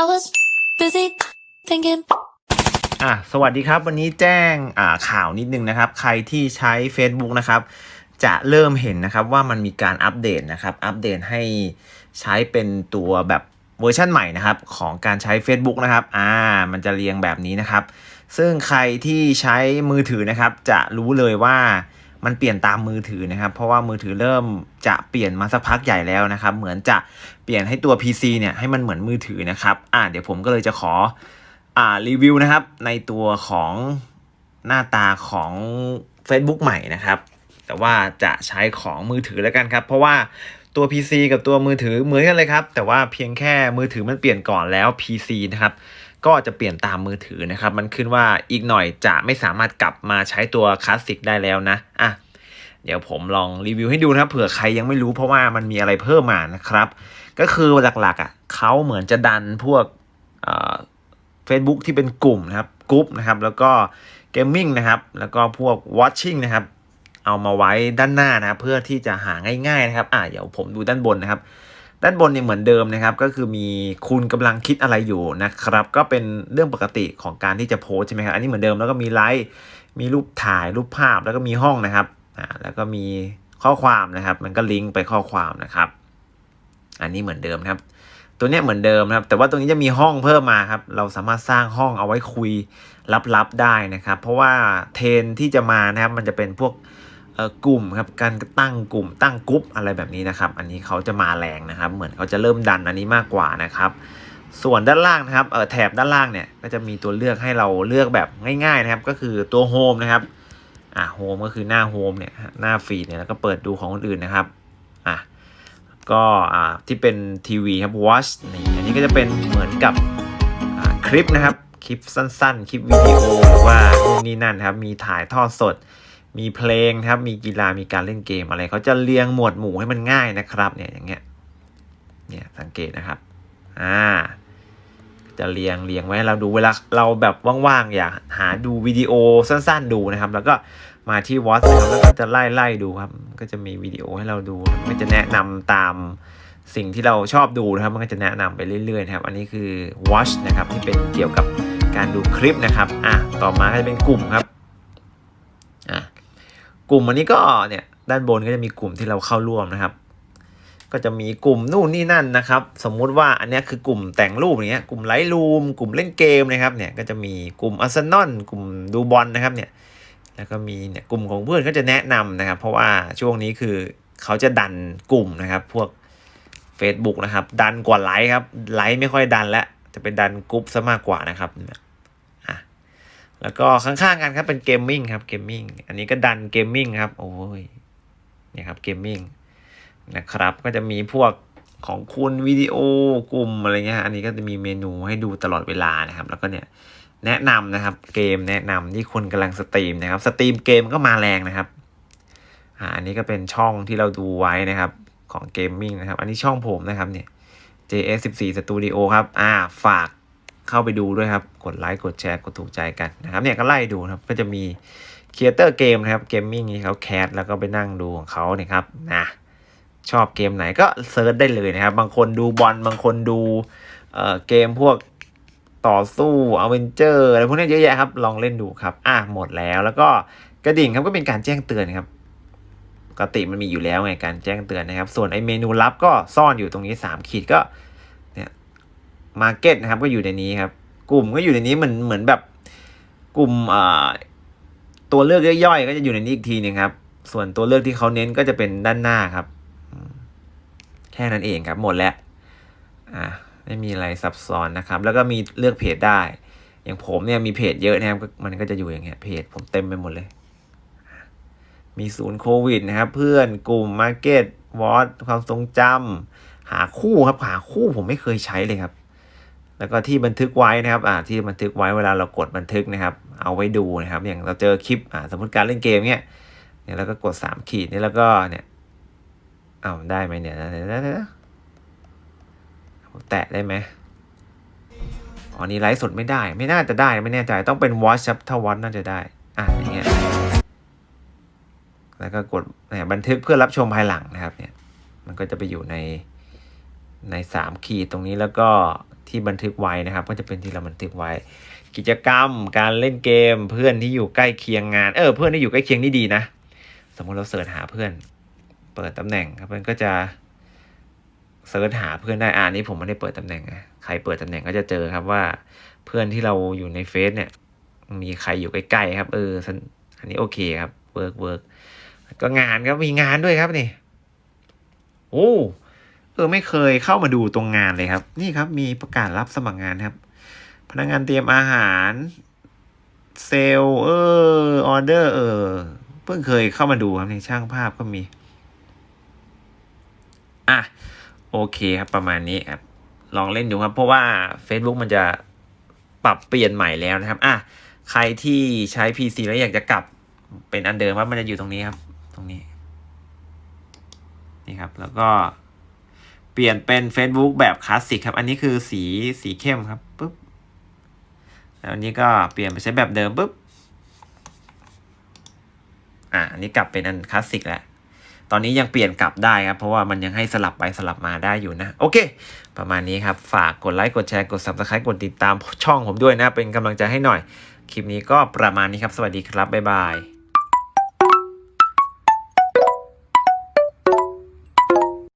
I was busy thinking. อะสวัสดีครับวันนี้แจ้งอ่าข่าวนิดนึงนะครับ ใครที่ใช้ Facebook นะครับ จะเริ่มเห็นนะครับว่ามันมีการอัปเดตนะครับ อัปเดตให้ใช้เป็นตัวแบบเวอร์ชันใหม่นะครับ ของการใช้ Facebook นะครับ อ่า มันจะเรียงแบบนี้นะครับ ซึ่งใครที่ใช้มือถือนะครับ จะรู้เลยว่า มันเปลี่ยนตามมือถือนะครับ เพราะว่ามือถือเริ่มจะเปลี่ยนมาสักพักใหญ่แล้วนะครับ เหมือนจะเปลี่ยนให้ตัว PC เนี่ยให้มันเหมือนมือถือนะครับ อ่าเดี๋ยวผมก็เลยจะขออ่ารีวิวนะครับ ในตัวของหน้าตาของ Facebook ใหม่นะครับ แต่ว่าจะใช้ของมือถือแล้วกันครับ เพราะว่าตัว PC กับตัวมือถือเหมือนกันเลยครับ แต่ว่าเพียงแค่มือถือมันเปลี่ยนก่อนแล้ว PC นะครับ ก็จะเปลี่ยนตามมือถือนะครับ มันขึ้นว่าอีกหน่อยจะไม่สามารถกลับมาใช้ตัวคลาสสิกได้แล้วนะอะเดี๋ยวผมลองรีวิวให้ดูนะเผื่อใครยังไม่รู้เพราะว่ามันมีอะไรเพิ่มมานะครับ ก็คือหลักๆอะเขาเหมือนจะดันพวกเอ่อ Facebook ที่เป็นกลุ่มนะครับกรุ๊ปนะครับ แล้วก็เกมมิ่งนะครับ แล้วก็พวก Watching นะครับ เอามาไว้ด้านหน้านะครับเพื่อที่จะหาง่ายๆนะครับ อ่าเดี๋ยวผมดูด้านบนนะครับ ด้านบนเนี่ยเหมือนเดิมนะครับ ก็คือมีคุณกำลังคิดอะไรอยู่นะครับ ก็เป็นเรื่องปกติของการที่จะโพสใช่ไหมครับ อันนี้เหมือนเดิมแล้วก็มีไลค์มีรูปถ่ายรูปภาพแล้วก็มีห้องนะครับอ่าแล้วก็มีข้อความนะครับ มันก็ลิงก์ไปข้อความนะครับ อันนี้เหมือนเดิมครับ ตัวเนี้ยเหมือนเดิมครับ แต่ว่าตรงนี้จะมีห้องเพิ่มมาครับ เราสามารถสร้างห้องเอาไว้คุยลับๆได้นะครับ เพราะว่าเทรนที่จะมานะครับ มันจะเป็นพวก กลุ่มครับการตั้งกลุ่มตั้งกรุ๊ปอะไรแบบนี้นะครับ อันนี้เขาจะมาแรงนะครับ เหมือนเขาจะเริ่มดันอันนี้มากกว่านะครับส่วนด้านล่างนะครับแถบด้านล่างเนี่ยก็จะมีตัวเลือกให้เราเลือกแบบง่ายๆนะครับ ก็คือตัวโฮมนะครับอ่าโฮมก็คือหน้าโฮมเนี่ยหน้าฟีดเนี่ยแล้วก็เปิดดูของคนอื่นนะครับอะก็อ่าที่เป็นทีวีครับ watch นี่อันนี้ก็จะเป็นเหมือนกับคลิปนะครับ คลิปสั้นๆ คลิปวิดีโอหรือว่านู่นนี่นั่นครับ มีถ่ายทอดสด มีเพลงครับ มีกีฬามีการเล่นเกมอะไรเขาจะเรียงหมวดหมู่ให้มันง่ายนะครับเนี่ยอย่างเงี้ยเนี่ยสังเกตนะครับอ่าจะเรียงเรียงไว้ให้เราดูเวลาเราแบบว่างๆอยากหาดูวิดีโอสั้นๆดูนะครับ แล้วก็มาที่ Watch นะครับแล้วก็จะไล่ไล่ดูครับ ก็จะมีวิดีโอให้เราดูมันก็จะแนะนำตามสิ่งที่เราชอบดูนะครับ มันก็จะแนะนำไปเรื่อยๆนะครับ อันนี้คือ Watch นะครับที่เป็นเกี่ยวกับการดูคลิปนะครับอะต่อมาก็จะเป็นกลุ่มครับ กลุ่มอันนี้ก็เนี่ยด้านบนก็จะมีกลุ่มที่เราเข้าร่วมนะครับ ก็จะมีกลุ่มนู่นนี่นั่นนะครับ สมมุติว่าอันนี้คือกลุ่มแต่งรูปอย่างเงี้ยกลุ่มไลท์รูมกลุ่มเล่นเกมนะครับเนี่ยก็จะมีกลุ่มอาร์เซนอลกลุ่มดูบอลนะครับเนี่ยแล้วก็มีเนี่ยกลุ่มของเพื่อนก็จะแนะนำนะครับ เพราะว่าช่วงนี้คือเขาจะดันกลุ่มนะครับ พวก Facebook นะครับ ดันกว่าไลค์ครับไลค์ไม่ค่อยดันแล้วจะเป็นดันกลุ่มซะมากกว่านะครับเนี่ย แล้วก็ข้างๆกันครับเป็นเกมมิ่งครับเกมมิ่งอันนี้ก็ดันเกมมิ่งครับ โอ้ยเนี่ยครับเกมมิ่งนะครับก็จะมีพวกของคุณวิดีโอกลุ่มอะไรเงี้ยอันนี้ก็จะมีเมนูให้ดูตลอดเวลานะครับ แล้วก็เนี่ยแนะนำนะครับ เกมแนะนำที่คนกำลังสตรีมนะครับสตรีมเกมก็มาแรงนะครับอ่าอันนี้ก็เป็นช่องที่เราดูไว้นะครับของเกมมิ่งนะครับ อันนี้ช่องผมนะครับเนี่ย JS14 Studio ครับ อ่า ฝาก เข้าไปดูด้วยครับ กดไลค์กดแชร์กดถูกใจกันนะครับเนี่ยก็ไล่ดูครับก็จะมีครีเอเตอร์เกมนะครับเกมมิ่งที่เขาแคสแล้วก็ไปนั่งดูของเขาเนี่ยครับนะชอบเกมไหนก็เซิร์ชได้เลยนะครับ บางคนดูบอลบางคนดูเอ่อเกมพวกต่อสู้อเวนเจอร์อะไรพวกนี้เยอะแยะครับลองเล่นดูครับ อะหมดแล้วแล้วก็กระดิ่งครับก็เป็นการแจ้งเตือนครับปกติมันมีอยู่แล้วไงการแจ้งเตือนนะครับ ส่วนไอเมนูลับก็ซ่อนอยู่ตรงนี้ 3 ขีดก็ มาร์เก็ตนะครับ ก็อยู่ในนี้ครับ กลุ่มก็อยู่ในนี้เหมือนเหมือนแบบกลุ่มตัวเลือกย่อยๆก็จะอยู่ในนี้อีกทีหนึงครับ ส่วนตัวเลือกที่เขาเน้นก็จะเป็นด้านหน้าครับ แค่นั้นเองครับหมดแล้วอ่าไม่มีอะไรซับซ้อนนะครับ แล้วก็มีเลือกเพจได้ อย่างผมเนี่ยมีเพจเยอะนะครับมันก็จะอยู่อย่างเงี้ยเพจผมเต็มไปหมดเลย มีศูนย์โควิดนะครับ เพื่อนกลุ่มมาร์เก็ตวอตความทรงจำหาคู่ครับ หาคู่ผมไม่เคยใช้เลยครับ แล้วก็ที่บันทึกไว้นะครับอ่าที่บันทึกไว้เวลาเรากดบันทึกนะครับ เอาไว้ดูนะครับ อย่างเราเจอคลิปอ่าสมมติการเล่นเกมเนี้ยเนี่ยแล้วก็กดสามขีดนี่แล้วก็เนี่ยเอาได้ไหมเนี่ยเดี๋ยวๆๆๆแตะได้ไหมอ๋อนี่ไลฟ์สดไม่ได้ ไม่น่าจะได้ไม่แน่ใจต้องเป็นวอชครับถ้าวอชน่าจะได้อะอย่างเงี้ยแล้วก็กดเนี่ยบันทึกเพื่อรับชมภายหลังนะครับเนี่ยมันก็จะไปอยู่ในในสามขีดตรงนี้แล้วก็ ที่บันทึกไว้นะครับ ก็จะเป็นที่เราบันทึกไว้ กิจกรรม การเล่นเกม เพื่อนที่อยู่ใกล้เคียงงาน เออ เพื่อนที่อยู่ใกล้เคียงนี่ดีนะ สมมติเราเสิร์ชหาเพื่อน เปิดตำแหน่งครับมันก็จะเสิร์ชหาเพื่อนได้อ่านี้ผมไม่ได้เปิดตำแหน่งนะใครเปิดตำแหน่งก็จะเจอครับว่า เพื่อนที่เราอยู่ในเฟซเนี่ย มีใครอยู่ใกล้ๆครับ เออสันอันนี้โอเคครับเวิร์กเวิร์กก็งานก็มีงานด้วยครับนี่โอ้ ออไม่เคยเข้ามาดูตรงงานเลยครับ นี่ครับมีประกาศรับสมัครงานครับ พนักงานเตรียมอาหาร เซลล์เออออเดอร์เออเพิ่งเคยเข้ามาดูครับในช่างภาพก็มี อะโอเคครับประมาณนี้ครับลองเล่นดูครับ เพราะว่า Facebook มันจะปรับเปลี่ยนใหม่แล้วนะครับ อะใครที่ใช้ PC แล้วอยากจะกลับเป็นอันเดิมว่ามันจะอยู่ตรงนี้ครับ ตรงนี้ นี่ครับ แล้วก็ ปลี่ยนเป็น Facebook แบบคลาสสิกครับ อันนี้คือสีสีเข้มครับปุ๊บแล้วนนี้ก็เปลี่ยนไปใช้แบบเดิมปุ๊บอ่าอันนี้กลับเป็นอันคลาสสิกแล้วตอนนี้ยังเปลี่ยนกลับได้ครับ เพราะว่ามันยังให้สลับไปสลับมาได้อยู่นะ โอเค ประมาณนี้ครับ ฝากกดไลค์กดแชร์กด subscribe กดติดตามช่องผมด้วยนะ เป็นกำลังใจให้หน่อย คลิปนี้ก็ประมาณนี้ครับ สวัสดีครับ บ๊ายบาย